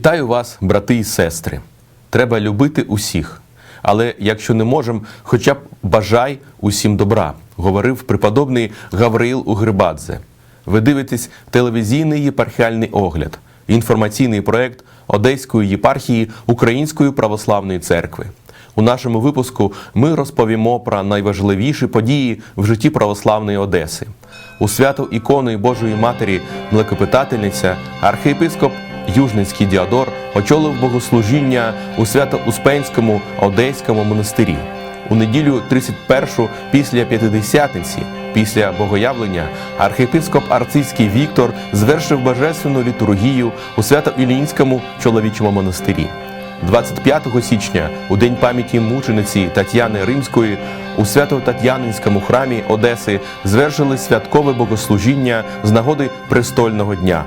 Вітаю вас, брати і сестри. Треба любити усіх. Але якщо не можемо, хоча б бажай усім добра, говорив преподобний Гавриїл Угрибадзе. Ви дивитесь телевізійний єпархіальний огляд, інформаційний проект Одеської єпархії Української православної церкви. У нашому випуску ми розповімо про найважливіші події в житті православної Одеси. У свято ікони Божої Матері Млекопитательниця архієпископ Южницький Діадор очолив богослужіння у Свято-Успенському Одеському монастирі. У неділю 31 після П'ятидесятниці, після богоявлення, архієпископ Арцизький Віктор звершив божественну літургію у Свято-Ілінському чоловічому монастирі. 25 січня, у день пам'яті мучениці Тетяни Римської, у Свято-Тетянинському храмі Одеси звершили святкове богослужіння з нагоди престольного дня.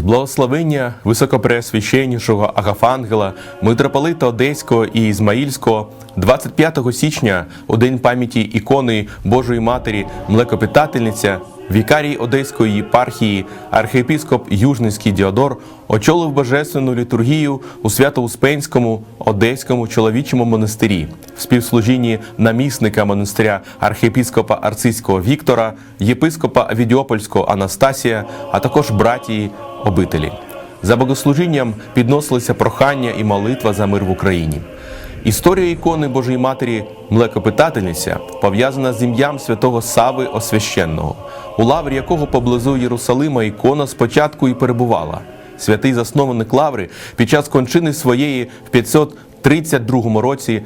З благословення високопреосвященнішого Агафангела, митрополита Одеського і Ізмаїльського 25 січня, у день пам'яті ікони Божої Матері Млекопитательниця, вікарій Одеської єпархії, архієпископ Южницький Діодор очолив божественну літургію у Свято-Успенському Одеському чоловічому монастирі в співслужінні намісника монастиря архієпископа Арцизького Віктора, єпископа Авідіопольського Анастасія, а також братії обителі. За богослужінням підносилися прохання і молитва за мир в Україні. Історія ікони Божої Матері Млекопитательниця пов'язана з ім'ям святого Сави Освященного, у лаврі якого поблизу Єрусалима ікона спочатку і перебувала. Святий засновник лаври під час кончини своєї в 532 році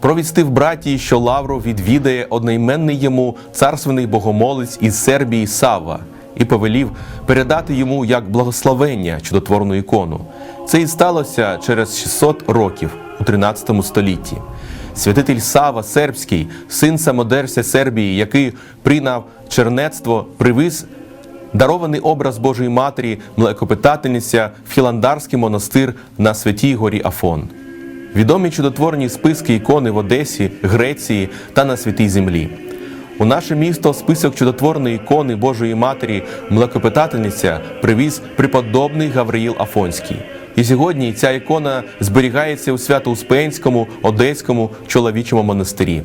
провістив братії, що лавру відвідає одноіменний йому царственний богомолець із Сербії Сава і повелів передати йому як благословення чудотворну ікону. Це і сталося через 600 років у 13 столітті. Святитель Сава Сербський, син самодерця Сербії, який прийняв чернецтво, привіз дарований образ Божої Матері, млекопитательниця в Філандарський монастир на Святій горі Афон. Відомі чудотворні списки ікони в Одесі, Греції та на святій землі. У наше місто список чудотворної ікони Божої Матері Млекопитательниця привіз преподобний Гавриїл Афонський. І сьогодні ця ікона зберігається у Свято-Успенському Одеському чоловічому монастирі.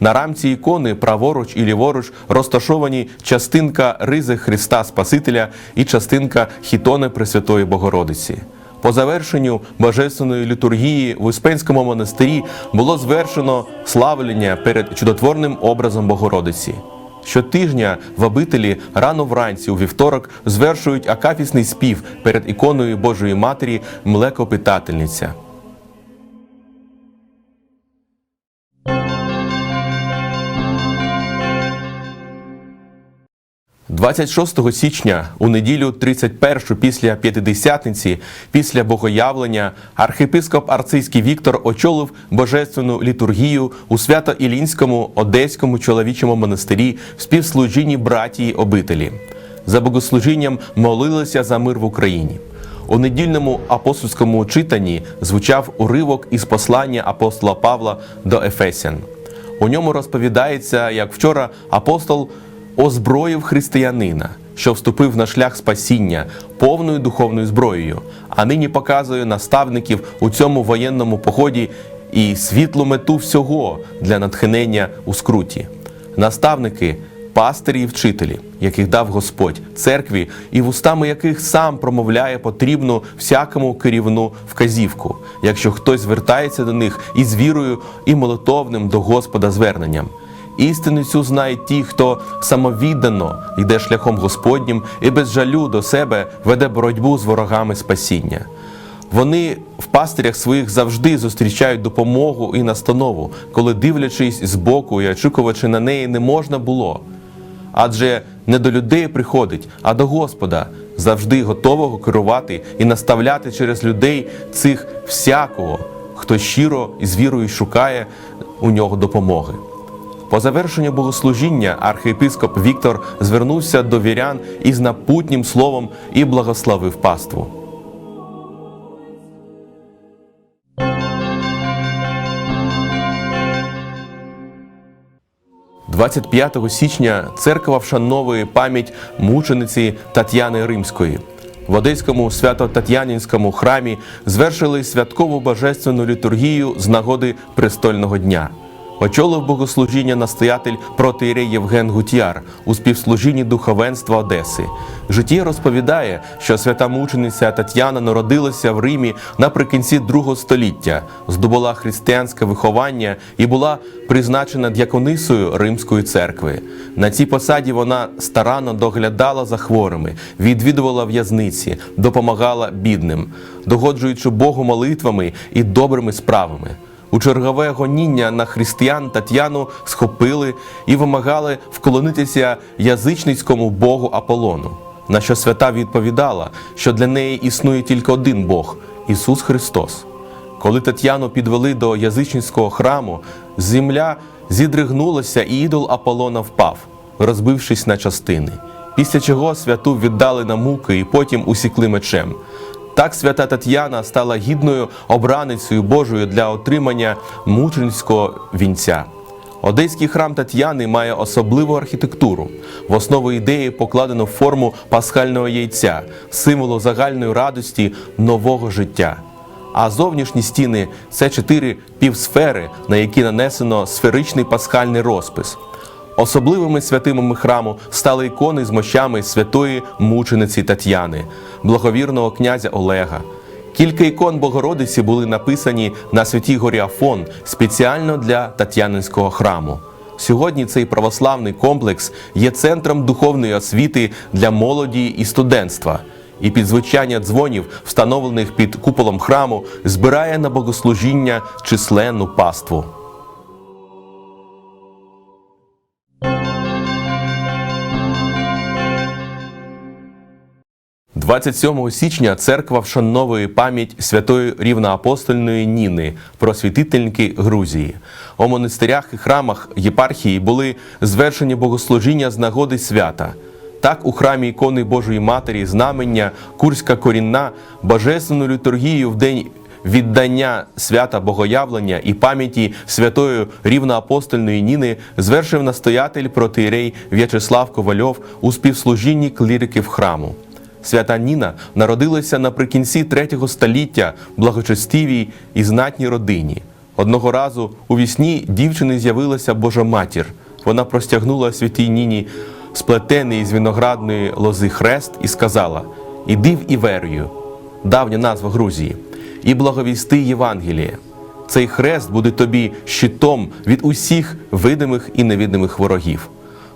На рамці ікони праворуч і ліворуч розташовані частинка ризи Христа Спасителя і частинка хітони Пресвятої Богородиці. По завершенню божественної літургії в Успенському монастирі було звершено славлення перед чудотворним образом Богородиці. Щотижня в обителі рано вранці у вівторок звершують акафісний спів перед іконою Божої Матері Млекопитательниця. 26 січня, у неділю 31 після П'ятидесятниці, після богоявлення, архієпископ Арцизький Віктор очолив божественну літургію у Свято-Ілінському Одеському чоловічому монастирі в співслужінні братії обителі. За богослужінням молилися за мир в Україні. У недільному апостольському читанні звучав уривок із послання апостола Павла до Ефесян. У ньому розповідається, як вчора апостол озброїв християнина, що вступив на шлях спасіння повною духовною зброєю, а нині показує наставників у цьому воєнному поході і світлу мету всього для натхнення у скруті. Наставники пастирі і вчителі, яких дав Господь церкві, і вустами яких сам промовляє потрібну всякому керівну вказівку, якщо хтось звертається до них із вірою і молитовним до Господа зверненням. Істину цю знають ті, хто самовіддано йде шляхом Господнім і без жалю до себе веде боротьбу з ворогами спасіння. Вони в пастирях своїх завжди зустрічають допомогу і настанову, коли, дивлячись збоку і очікувачи на неї, не можна було. Адже не до людей приходить, а до Господа, завжди готового керувати і наставляти через людей цих всякого, хто щиро і з вірою шукає у нього допомоги. По завершенню богослужіння архієпископ Віктор звернувся до вірян із напутнім словом і благословив паству. 25 січня церква вшановує пам'ять мучениці Тетяни Римської. В Одеському свято-Тетянінському храмі звершили святкову божественну літургію з нагоди престольного дня. Очолив богослужіння настоятель протиєрей Євген Гутяр у співслужінні духовенства Одеси. Життя розповідає, що свята мучениця Тетяна народилася в Римі наприкінці другого століття, здобула християнське виховання і була призначена дяконисою Римської церкви. На цій посаді вона старанно доглядала за хворими, відвідувала в'язниці, допомагала бідним, догоджуючи Богу молитвами і добрими справами. У чергове гоніння на християн Тетяну схопили і вимагали вклонитися язичницькому богу Аполлону. На що свята відповідала, що для неї існує тільки один Бог Ісус Христос. Коли Тетяну підвели до язичницького храму, земля зідригнулася, і ідол Аполлона впав, розбившись на частини. Після чого святу віддали на муки і потім усікли мечем. Так свята Тетяна стала гідною обраницею Божою для отримання мученицького вінця. Одеський храм Тетяни має особливу архітектуру. В основу ідеї покладено форму пасхального яйця, символу загальної радості нового життя. А зовнішні стіни це чотири півсфери, на які нанесено сферичний пасхальний розпис. Особливими святимами храму стали ікони з мощами святої мучениці Тетяни, благовірного князя Олега. Кілька ікон Богородиці були написані на святій горі Афон спеціально для Тетянинського храму. Сьогодні цей православний комплекс є центром духовної освіти для молоді і студентства. І під звучання дзвонів, встановлених під куполом храму, збирає на богослужіння численну паству. 27 січня церква вшановує пам'ять святої рівноапостольної Ніни, просвітительники Грузії. У монастирях і храмах єпархії були звершені богослужіння з нагоди свята. Так, у храмі ікони Божої Матері, знамення, Курська корінна, божественну літургію в день віддання свята Богоявлення і пам'яті святої рівноапостольної Ніни звершив настоятель протиєрей В'ячеслав Ковальов у співслужінні кліриків храму. Свята Ніна народилася наприкінці третього століття благочестивій і знатній родині. Одного разу у вісні дівчини з'явилася Божа матір. Вона простягнула святій Ніні сплетений із виноградної лози хрест і сказала: Іди в Іверію, давня назва Грузії, і благовісти Євангеліє. Цей хрест буде тобі щитом від усіх видимих і невидимих ворогів.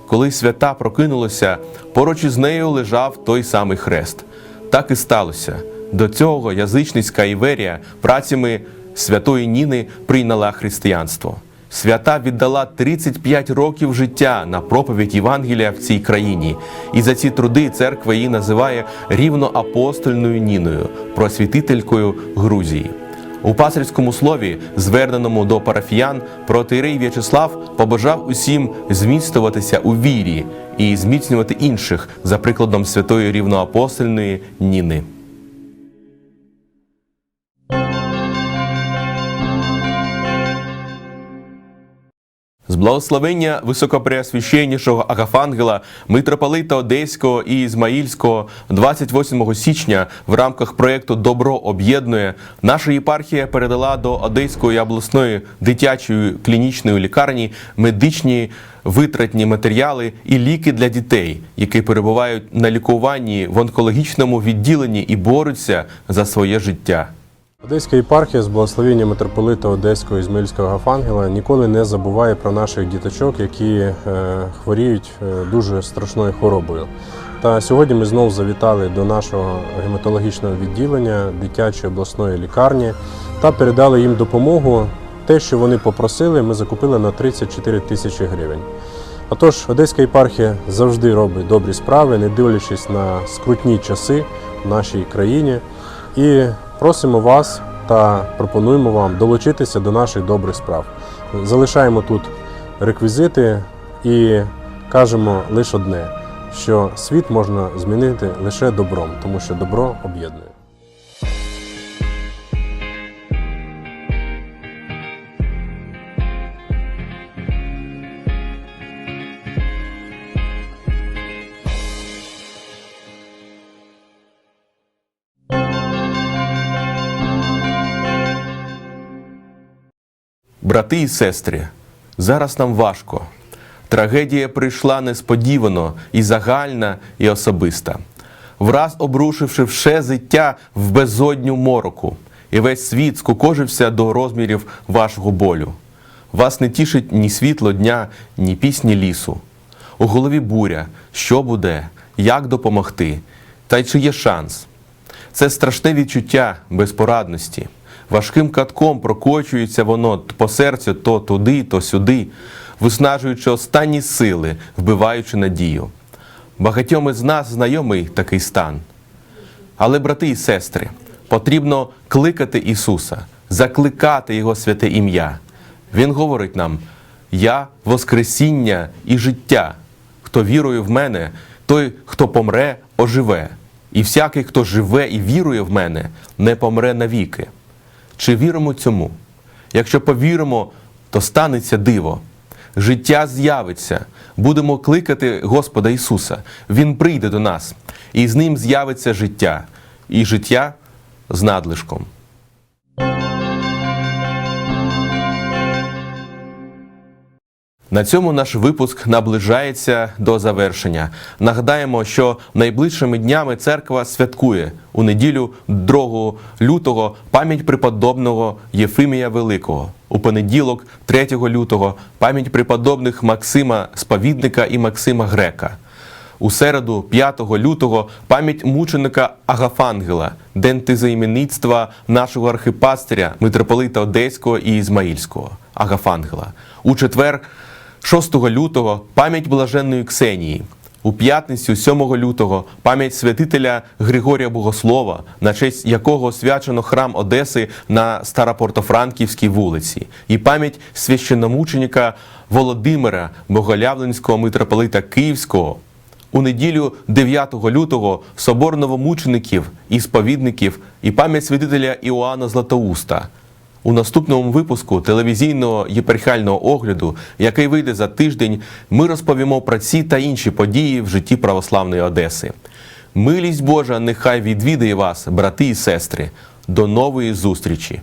Коли свята прокинулася, поруч із нею лежав той самий хрест. Так і сталося. До цього язичницька Іверія працями святої Ніни прийняла християнство. Свята віддала 35 років життя на проповідь Євангелія в цій країні, і за ці труди церква її називає рівноапостольною Ніною, просвітителькою Грузії. У пасирському слові, зверненому до парафіян, протирий В'ячеслав побажав усім зміцнюватися у вірі і зміцнювати інших за прикладом святої рівноапостольної Ніни. З благословення високопреосвященнішого Агафангела, митрополита Одеського і Ізмаїльського 28 січня в рамках проєкту Добро об'єднує наша єпархія передала до Одеської обласної дитячої клінічної лікарні медичні витратні матеріали і ліки для дітей, які перебувають на лікуванні в онкологічному відділенні і борються за своє життя. Одеська єпархія з благословення митрополита Одеського і Змельського Гафангела ніколи не забуває про наших діточок, які е, хворіють е, дуже страшною хворобою. Та сьогодні ми знову завітали до нашого гематологічного відділення дитячої обласної лікарні та передали їм допомогу. Те, що вони попросили, ми закупили на 34 тисячі гривень. Отож, Одеська єпархія завжди робить добрі справи, не дивлячись на скрутні часи в нашій країні. І просимо вас та пропонуємо вам долучитися до наших добрих справ. Залишаємо тут реквізити і кажемо лише одне, що світ можна змінити лише добром, тому що добро об'єднує. Брати і сестри, зараз нам важко. Трагедія прийшла несподівано і загальна, і особиста, враз обрушивши все життя в безодню мороку, і весь світ скукожився до розмірів вашого болю. Вас не тішить ні світло дня, ні пісні лісу. У голові буря, що буде, як допомогти, та й чи є шанс. Це страшне відчуття безпорадності. Важким катком прокочується воно по серцю то туди, то сюди, виснажуючи останні сили, вбиваючи надію. Багатьом із нас знайомий такий стан. Але, брати і сестри, потрібно кликати Ісуса, закликати Його святе ім'я. Він говорить нам: Я Воскресіння і життя. Хто вірує в мене, той, хто помре, оживе. І всякий, хто живе і вірує в мене, не помре навіки. Чи віримо цьому? Якщо повіримо, то станеться диво. Життя з'явиться. Будемо кликати Господа Ісуса. Він прийде до нас, і з ним з'явиться життя, і життя з надлишком. На цьому наш випуск наближається до завершення. Нагадаємо, що найближчими днями церква святкує у неділю 2 лютого пам'ять преподобного Єфимія Великого. У понеділок, 3 лютого, пам'ять преподобних Максима Сповідника і Максима Грека. У середу, 5 лютого, пам'ять мученика Агафангела, день тизаіменництва нашого архипастиря, митрополита Одеського і Ізмаїльського Агафангела. У четвер, 6 лютого, пам'ять блаженної Ксенії. У п'ятницю, 7 лютого, пам'ять святителя Григорія Богослова, на честь якого освячено храм Одеси на Старопортофранківській вулиці, і пам'ять священномученика Володимира Боголявленського митрополита Київського. У неділю 9 лютого собор новомучеників і сповідників і пам'ять святителя Іоанна Златоуста. У наступному випуску телевізійного єпархіального огляду, який вийде за тиждень, ми розповімо про ці та інші події в житті православної Одеси. Милість Божа нехай відвідає вас, брати і сестри. До нової зустрічі!